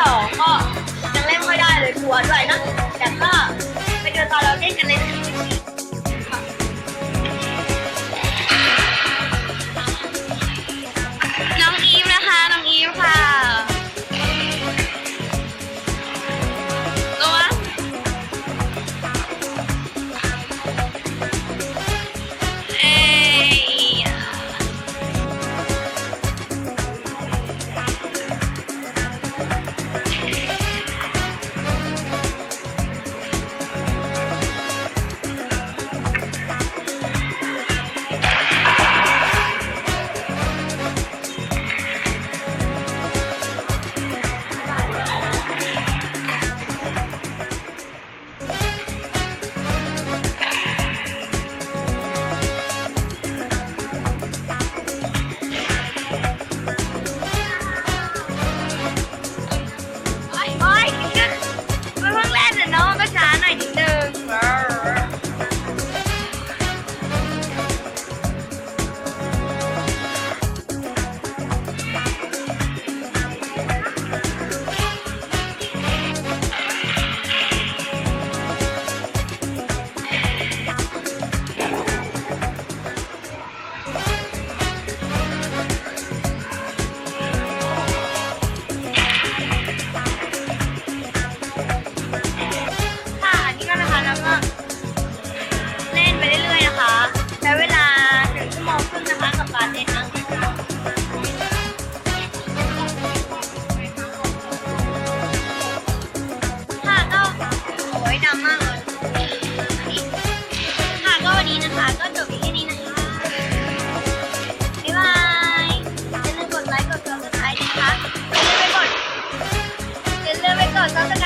สองก็ยังเล่นไม่ค่อยได้เลยกลัวด้วยนะ Gracias.